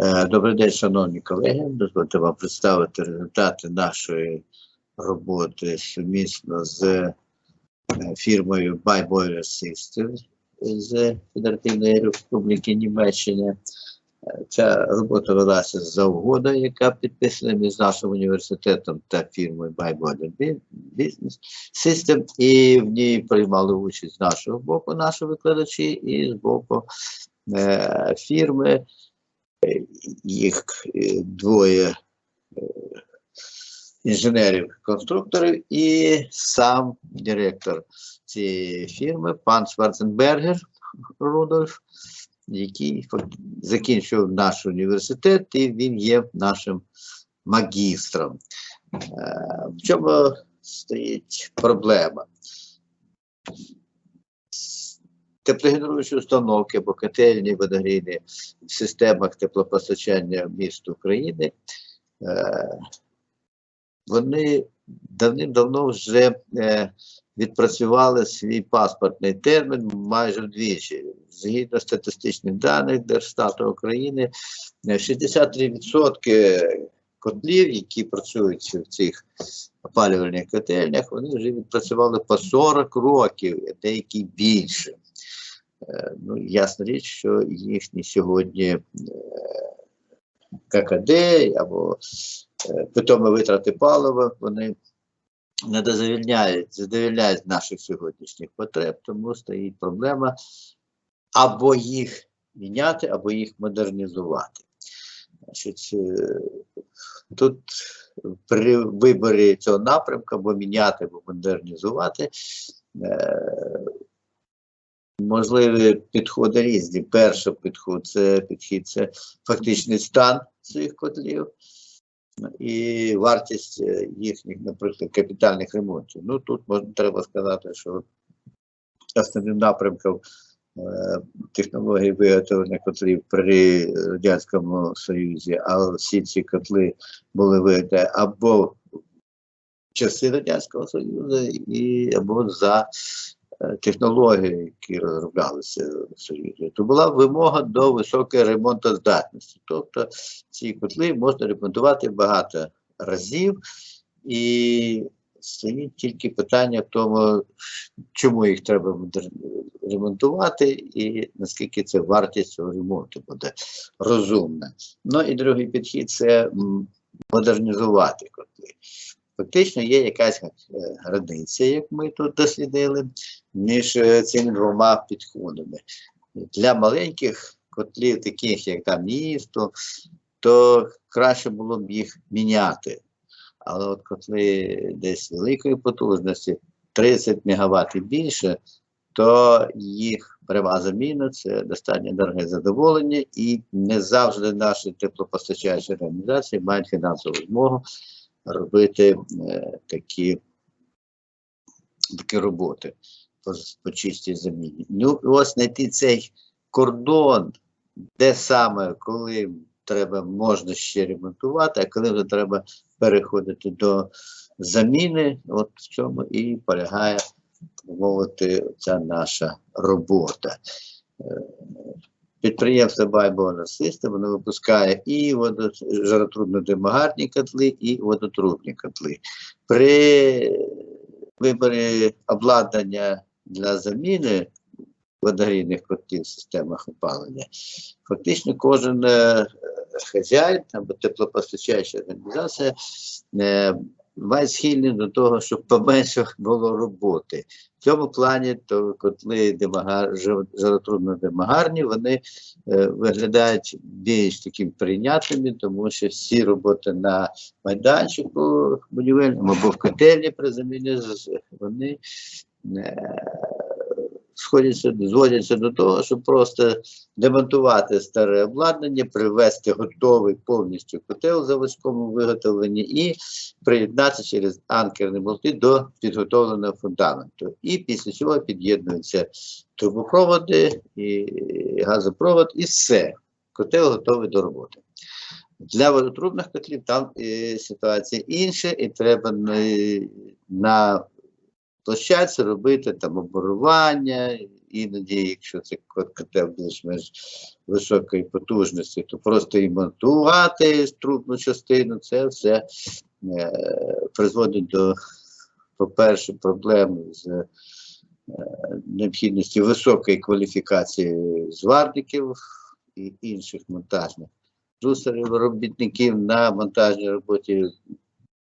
Е, Добрий день, шановні колеги. Дозвольте вам представити результати нашої роботи сумісно з е, фірмою Buy Boiler Systems з Федеративної Республіки Німеччини. Е, Ця робота велася за угодою, яка підписана між нашим університетом та фірмою Buy Boiler Bi- Business System, і в ній приймали участь з нашого боку наші викладачі і з боку фірми їх е, двоє е, інженерів-конструкторів і сам директор цієї фірми, пан Шварценбергер Рудольф, який закінчив наш університет, і він є нашим магістром. Е, В чому стоїть проблема? Теплогенеруючі установки або котельні водогрійні в системах теплопостачання міст України, е, вони давним-давно вже е, відпрацювали свій паспортний термін майже вдвічі. Згідно статистичних даних Держстату України, е, 63% котлів, які працюють в цих опалювальних котельнях, вони вже відпрацювали по 40 років, деякі більше. Е, Ну, ясна річ, що їхні сьогодні е, ККД або е, питомі витрати палива, вони не дозавільняють, задовільняють наших сьогоднішніх потреб, тому стоїть проблема або їх міняти, або їх модернізувати. Значить, тут при виборі цього напрямку або міняти, або модернізувати, можливі підходи різні. Перший підход це підхід, це фактичний стан цих котлів і вартість е, їхніх, наприклад, капітальних ремонтів. Ну тут можна треба сказати, що основним напрямком е, технології виготовлення котлів при Радянському Союзі, а всі ці котли були виготовлені або в часи Радянського Союзу, і або за е, технології, які розроблялися в Союзі, то була вимога до високої ремонтоздатності. Тобто ці котли можна ремонтувати багато разів, і стоїть тільки питання в тому, чому їх треба ремонтувати, і наскільки це вартість цього ремонту буде розумна. Ну і другий підхід це модернізувати котли. Фактично є якась е, границя, як ми тут дослідили, між е, цими двома підходами. Для маленьких котлів, таких як там місто, то краще було б їх міняти. Але от котли десь великої потужності, 30 МВт і більше, то їх пряма заміна це достатньо дороге задоволення, і не завжди наші теплопостачаючі організації мають фінансову змогу робити е, такі, такі роботи по, по чистій заміні. Ну, ось знайти цей кордон, де саме, коли треба, можна ще ремонтувати, а коли вже треба переходити до заміни, от в цьому і полягає, мовити, ця наша робота. Е, Підприємство Байбона System, воно випускає і водожаротрудно-демогарні котли, і водотрубні котли. При виборі обладнання для заміни водогрійних котлів в системах опалення, фактично кожен е, хазяїн або теплопостачаюча організація е, має схильність до того, щоб поменше було роботи. В цьому плані то котли демагар, жаротрудно-демагарні, вони е, виглядають більш таким прийнятними, тому що всі роботи на майданчику будівельному або в котельні при заміні вони сходяться, зводяться до того, щоб просто демонтувати старе обладнання, привести готовий повністю котел в заводському виготовленні і приєднатися через анкерні болти до підготовленого фундаменту. І після цього під'єднуються трубопроводи і газопровод, і все. Котел готовий до роботи. Для водотрубних котлів там е, ситуація інша, і треба на, площадці робити там оборування іноді, якщо це кот- котел більш-менш високої потужності, то просто і монтувати трубну частину, це все е, призводить до, по-перше, проблем з е, необхідності високої кваліфікації зварників і інших монтажних слюсарів, робітників на монтажній роботі.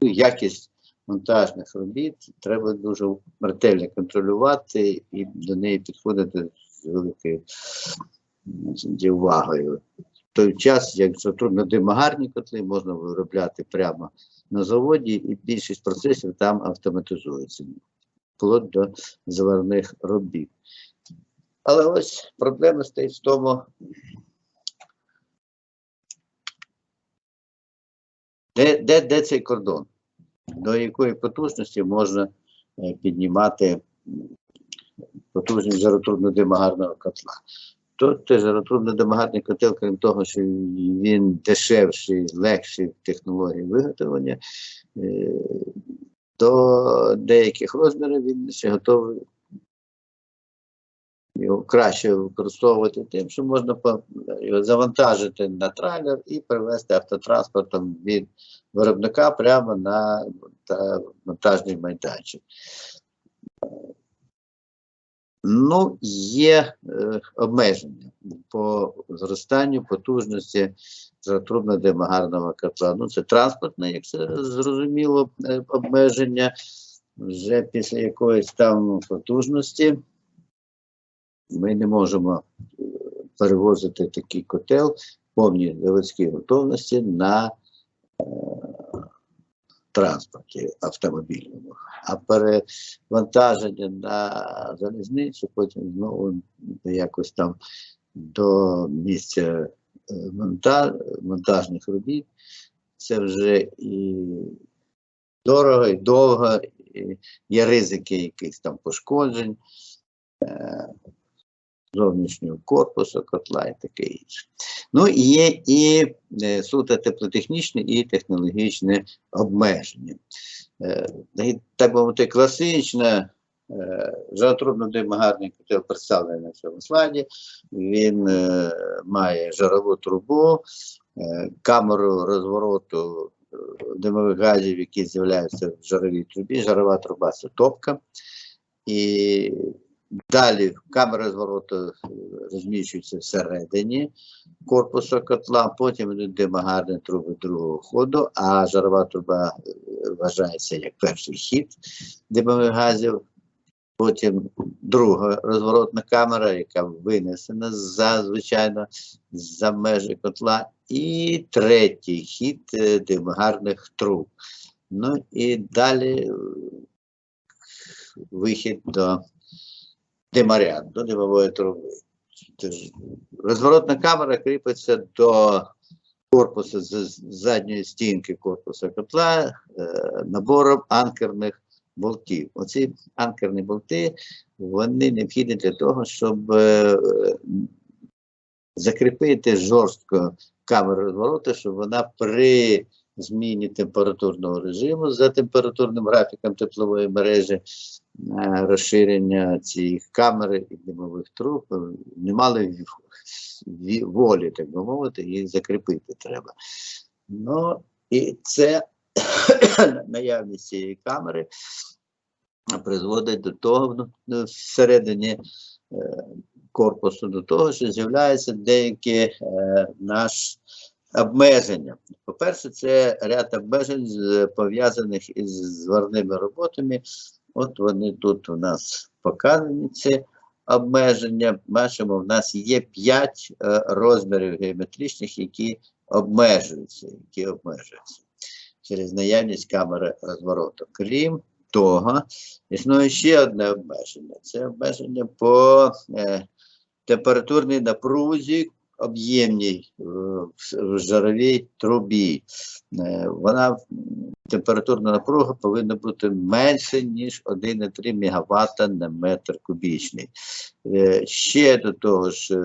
Ну, Якість монтажних робіт треба дуже ретельно контролювати і до неї підходити з великою увагою. В той час, як труднодимогарні котли можна виробляти прямо на заводі, і більшість процесів там автоматизується, вплоть до заварних робіт. Але ось проблема стоїть в тому, де, де, де цей кордон, до якої потужності можна е, піднімати потужність жаротрубно-демагарного котла. Тут жаротрудно-димогарний котел, крім того, що він дешевший, легший в технології виготовлення, е, до деяких розмірів він ще готовий його краще використовувати тим, що можна його завантажити на трейлер і привезти автотранспортом від виробника прямо на та, монтажний майданчик. Ну, є е, обмеження по зростанню потужності трубно-демогарного котла. Ну, це транспортне, як це зрозуміло, е, обмеження вже після якоїсь там потужності. Ми не можемо е, перевозити такий котел повній заводській готовності на е, транспорті автомобільному. А перевантаження на залізницю, потім знову якось там до місця е, монта, монтажних робіт. Це вже і дорого, і довго, і є ризики якихось там пошкоджень. е, Зовнішнього корпусу котла і таке інше. Ну і є і е, суто теплотехнічне і технологічне обмеження. Е, так би мовити, класичне е, жаротрудно-димогарний котел представлений на цьому слайді. Він має жарову трубу, камеру розвороту димових газів, які з'являються в жаровій трубі. Жарова труба це топка. І далі камера звороту розміщується всередині корпусу котла, потім йдуть димогарні труби другого ходу, а жарова труба е, вважається як перший хід димових газів. Потім друга розворотна камера, яка винесена за, звичайно, за межі котла, і третій хід е, димогарних труб. Ну і далі е, вихід до димарян, до димової труби. Розворотна камера кріпиться до корпусу з задньої стінки корпусу котла е, набором анкерних болтів. Оці анкерні болти вони необхідні для того, щоб е, закріпити жорстко камеру розвороту, щоб вона при зміні температурного режиму за температурним графіком теплової мережі розширення цієї камери і димових труб е, не мали волі, так би мовити, їх закріпити треба. Ну і це наявність цієї камери призводить до того ну, ну, всередині е, корпусу, до того, що з'являються деякі е, наш обмеження. По-перше, це ряд обмежень пов'язаних із зварними роботами. От вони тут у нас показані ці обмеження. Бачимо, в нас є 5 розмірів геометричних, які обмежуються, які обмежуються через наявність камери розвороту. Крім того, існує ще одне обмеження. Це обмеження по е, температурній напрузі об'ємній е, в жаровій трубі. Е, Вона температурна напруга повинна бути менше, ніж 1,3 МВт на метр кубічний. Е, Ще до того ж,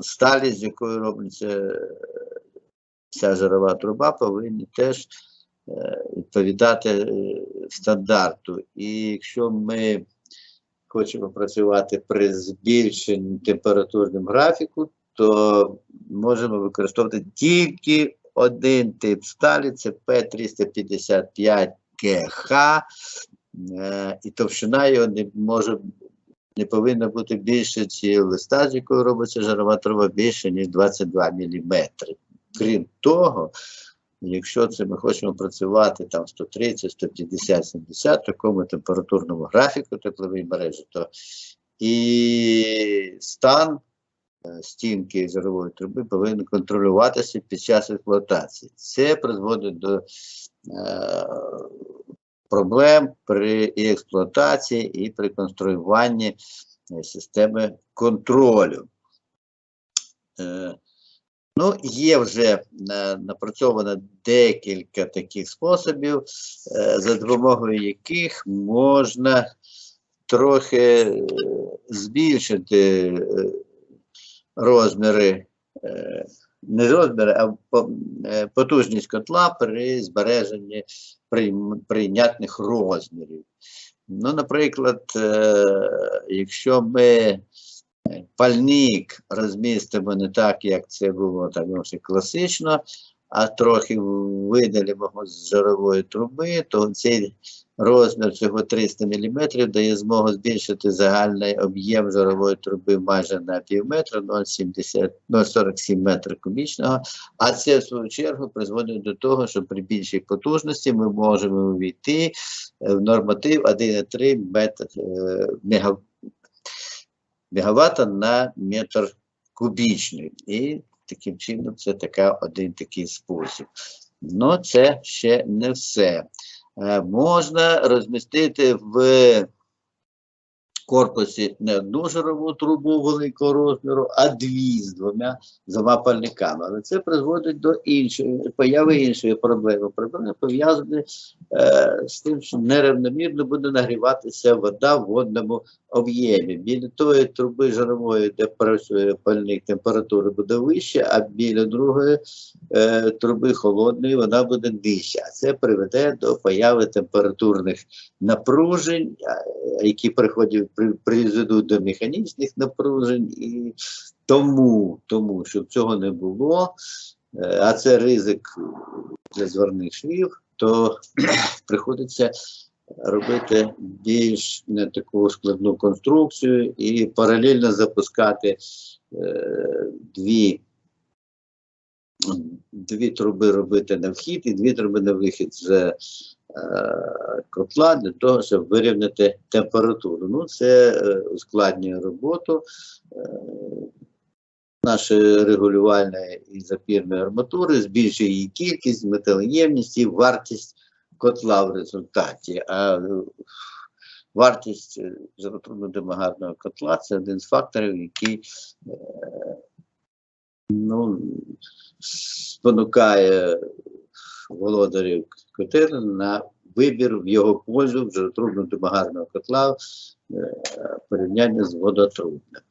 сталі, з якою робиться ця жарова труба, повинні теж відповідати стандарту. І якщо ми хочемо працювати при збільшенні температурним графіку, то можемо використовувати тільки один тип сталі, це П355 КХ, е, і товщина його не може не повинна бути більше цієї листа, з якою робиться жарова труба, більше, ніж 22 мм. Крім того, якщо це ми хочемо працювати там 130, 150, 70 в такому температурному графіку теплової мережі, то і стан стінки жарової труби повинен контролюватися під час експлуатації. Це призводить до е, проблем при експлуатації і при конструюванні е, системи контролю. Е, Ну, є вже е, напрацьовано декілька таких способів, е, за допомогою яких можна трохи е, збільшити е, розміри, е, не розміри, а е, потужність котла при збереженні прийнятних розмірів. Ну, наприклад, е, якщо ми пальник розмістимо не так, як це було так, ну, класично, а трохи видалимо з жарової труби, то цей розмір цього 300 мм дає змогу збільшити загальний об'єм жарової труби майже на пів метра, 0,70 0,47 метра кубічного. А це в свою чергу призводить до того, що при більшій потужності ми можемо увійти е, в норматив 1,3 метр, е, мегаватта на метр кубічний. І таким чином це така один такий спосіб. Ну, це ще не все. Е, можна розмістити в корпусі не одну жирову трубу великого розміру, а дві з двома двома пальниками. Але це призводить до іншої появи іншої проблеми. Проблеми пов'язані е, з тим, що нерівномірно буде нагріватися вода в водному об'ємі. Біля тої труби жирової, де працює пальник, температура буде вища, а біля другої е, труби холодної вона буде нижча. Це приведе до появи температурних напружень, які приходять при, призведуть до механічних напружень, і тому, тому щоб цього не було, е, а це ризик для зварних швів, то приходиться робити більш не таку складну конструкцію і паралельно запускати е, дві. Дві труби робити на вхід і дві труби на вихід з е, котла для того, щоб вирівняти температуру. Ну, це е, ускладнює роботу е, нашої регулювальної і запірної арматури, збільшує її кількість, металоємність і вартість котла в результаті. А вартість е, жаротрудно-демогарного котла це один з факторів, який е, ну, спонукає володарів котелень на вибір в його пользу вже трудно-демогарного котла е, порівняння з водотрудним.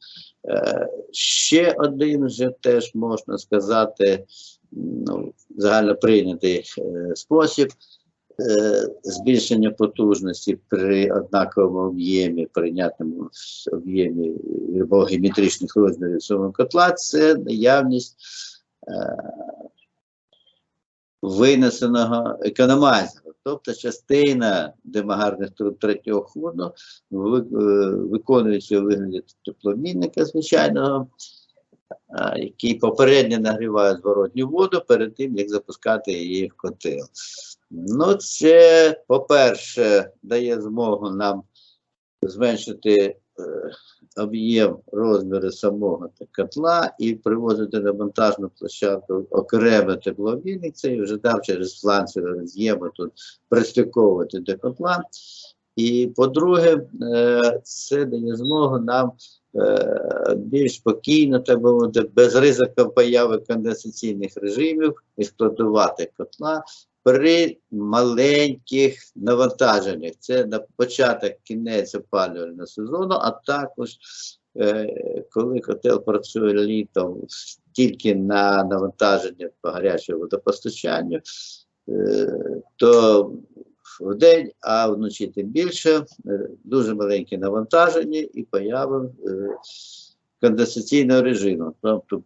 Е, ще один вже теж можна сказати, ну, загально прийнятий е, спосіб збільшення потужності при однаковому об'ємі, прийнятному об'ємі геометричних розмірів цього котла, це наявність е, винесеного економайзера. Тобто частина демогарних труб третього ходу е, виконується у вигляді тепловільника звичайного, який попередньо нагріває зворотню воду перед тим, як запускати її в котел. Ну, це, по-перше, дає змогу нам зменшити е, об'єм розміру самого котла і привозити на монтажну площадку окремо тепловільник, це і вже там через фланцеві роз'єми тут пристиковувати до котла. І по-друге, е, це дає змогу нам більш спокійно, би мовити, без ризику появи конденсаційних режимів експлуатувати котла при маленьких навантаженнях. Це на початок кінець опалювального сезону, а також е, коли котел працює літом тільки на навантаження по гарячому водопостачанню, е, то в день, а вночі тим більше. Е, Дуже маленькі навантаження і поява е, конденсаційного режиму. Тобто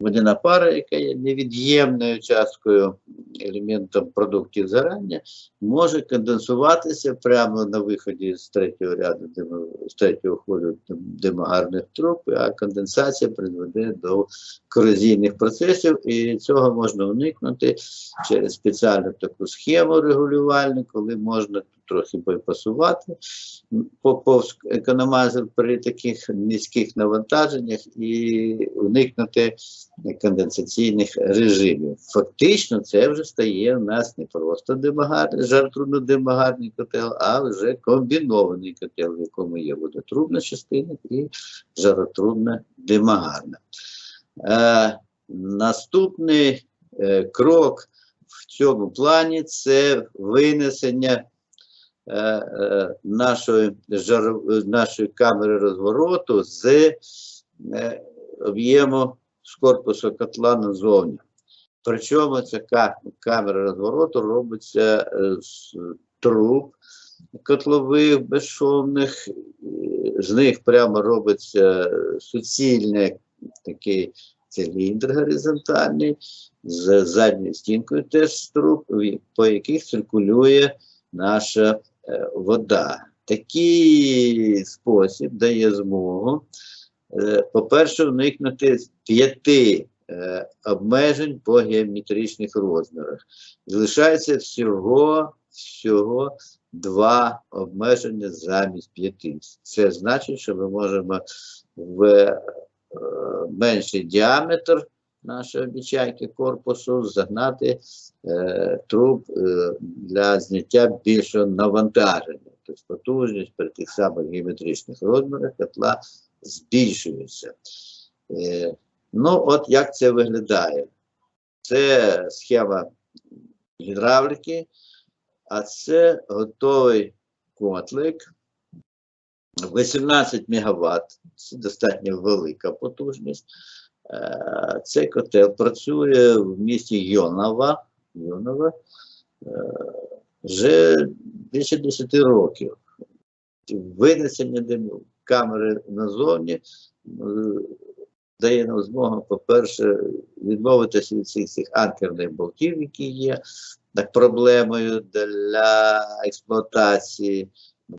водяна пара, яка є невід'ємною часткою елементом продуктів зарання, може конденсуватися прямо на виході з третього ряду, з третього ходу дим- димогарних труб, а конденсація призведе до корозійних процесів, і цього можна уникнути через спеціальну таку схему регулювальну, коли можна трохи байпасувати по- повз економайзер при таких низьких навантаженнях і уникнути конденсаційних режимів. Фактично, це вже стає у нас не просто жартрудно-димогарний котел, а вже комбінований котел, в якому є водотрубна частина і жаротрудна димогарна. Е, наступний е, крок в цьому плані це винесення нашої, жар, нашої камери розвороту з е, об'єму з корпусу котла назовні. Причому ця камера розвороту робиться е, з труб котлових безшовних, е, з них прямо робиться суцільний такий циліндр горизонтальний з задньою стінкою теж з труб, по яких циркулює наша е, вода. Такий спосіб дає змогу, е, по-перше, уникнути п'яти е, обмежень по геометричних розмірах. Залишається всього, всього два обмеження замість п'яти. Це значить, що ми можемо в е, менший діаметр нашої обічайки корпусу загнати е, труб е, для зняття більшого навантаження. Тобто потужність при тих самих геометричних розмірах котла збільшується. Е, ну, от як це виглядає? Це схема гідравліки, а це готовий котлик. 18 МВт, це достатньо велика потужність. Е, Цей котел працює в місті Йонова, Йонова е, вже більше 10 років. Винесення камери назовні е, дає нам змогу, по-перше, відмовитися від цих, цих анкерних болтів, які є так, проблемою для експлуатації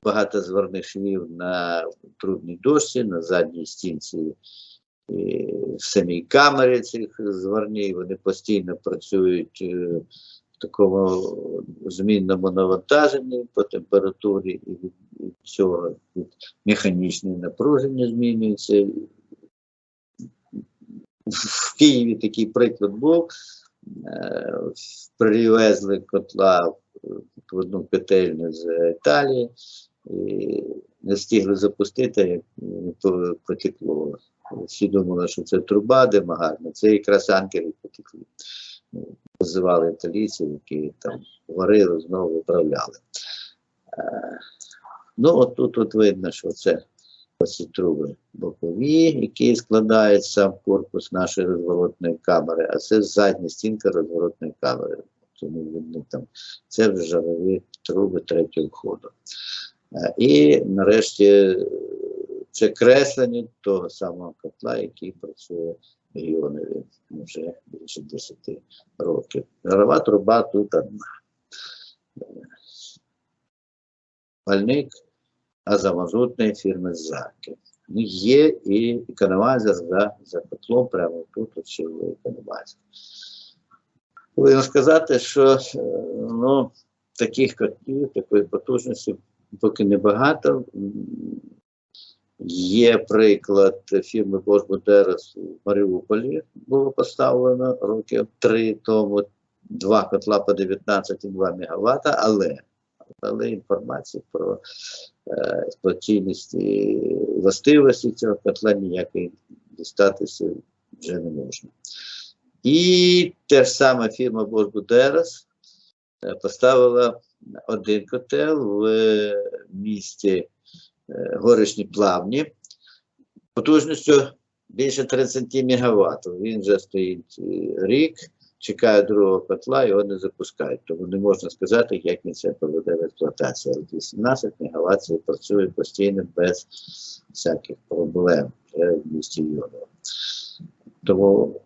багато зверних швів на трубній дошці, на задній стінці і в самій камері цих зверній, вони постійно працюють е, в такому змінному навантаженні по температурі, і від, цього від механічне напруження змінюється. В Києві такий приклад був. Е, Привезли котла в одну котельню з Італії і не встигли запустити, як потекло. Всі думали, що це труба демогарна, це якраз анкери потекли. Ну, Позивали італійців, які там варили, знову виправляли. Е, Ну, от тут от видно, що це оці труби бокові, які складають сам корпус нашої розворотної камери, а це задня стінка розворотної камери. Тому видно там це вже жарові труби третього ходу. Е, І нарешті це креслення того самого котла, який працює в вже більше 10 років. Жарова труба тут одна. Пальник азомазутної фірми Заки. Є і економайзер за, за котлом, прямо тут є економайзер. Повинен сказати, що е, ну, таких котлів, такої потужності поки небагато. Є приклад фірми Божбудерес в Маріуполі, було поставлено років три тому, два котла по 19,2 МВт, але, але інформації про е, експлуатаційність і властивості цього котла ніякої дістатися вже не можна. І те ж саме фірма Божбудерес е, поставила один котел в місті е, Горішні Плавні потужністю більше 30 МВт. Він вже стоїть е, рік чекають другого котла, його не запускають. Тому не можна сказати, як він це поведе в експлуатацію. Але 18 МВт працює постійно без всяких проблем в місті Йодово. Тому,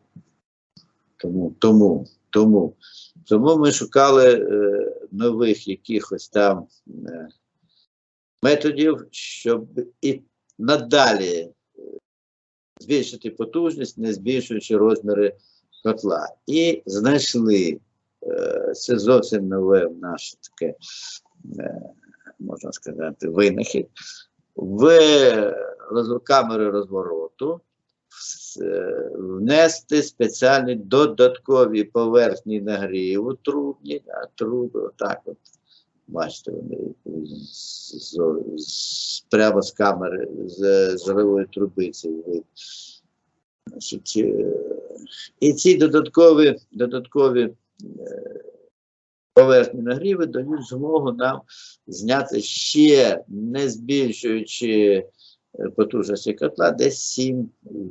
тому, тому, тому, тому ми шукали е, нових якихось там е, методів, щоб і надалі е, збільшити потужність, не збільшуючи розміри котла. І знайшли е, це зовсім нове наше таке, е, можна сказати, винахід. В камери розвороту внести спеціальні додаткові поверхні нагріву трубні, а труби, отак от. Бачите, вони з, з, прямо з камери, з жирової трубиці. Значить, і ці додаткові, додаткові е, поверхні нагріви дають змогу нам зняти ще, не збільшуючи потужності котла, десь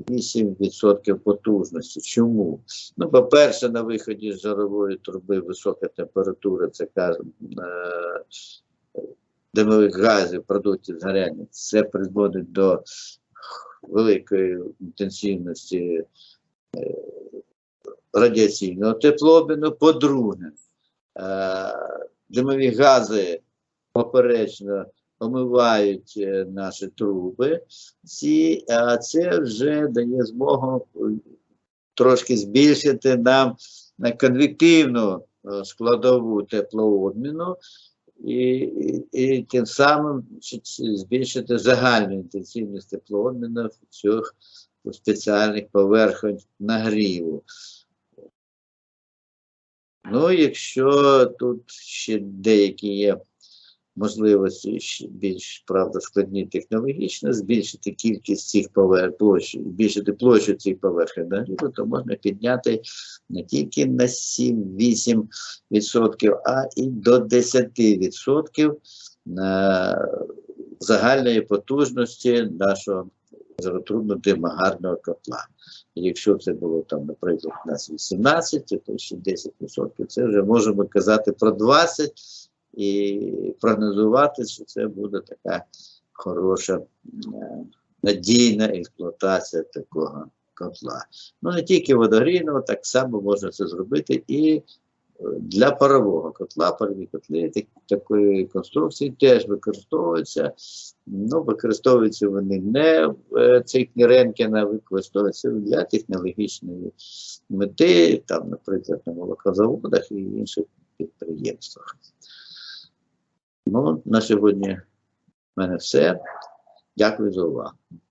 7-8% потужності. Чому? Ну, по-перше, на виході з жарової труби висока температура, це кажемо, е, димових газів, продуктів згоряння. Це призводить до великої інтенсивності е, радіаційного теплообміну. По-друге, е, димові гази поперечно омивають е, наші труби, ці, а це вже дає змогу е, трошки збільшити нам конвективну е, складову теплообміну, і, і, і тим самим збільшити загальну інтенсивність теплообміну в цих спеціальних поверхонь нагріву. Ну, якщо тут ще деякі є можливості більш правда складні технологічно, збільшити кількість цих поверх площі, збільшити площу цих поверхень нагріву, то можна підняти не тільки на 7-8%, а і до 10% на загальної потужності нашого трудно-димогарного котла. Якщо це було там, наприклад, у нас 18, то ще 10%, це вже можемо казати про 20 і прогнозувати, що це буде така хороша е, надійна експлуатація такого котла. Ну не тільки водогрійного, так само можна це зробити і е, для парового котла, парові котли так, такої конструкції теж використовуються. Ну, використовуються вони не в е, цих Ренкена, використовуються для технологічної мети, там, наприклад, на молокозаводах і інших підприємствах. Ну, на сьогодні в мене все. Дякую за увагу.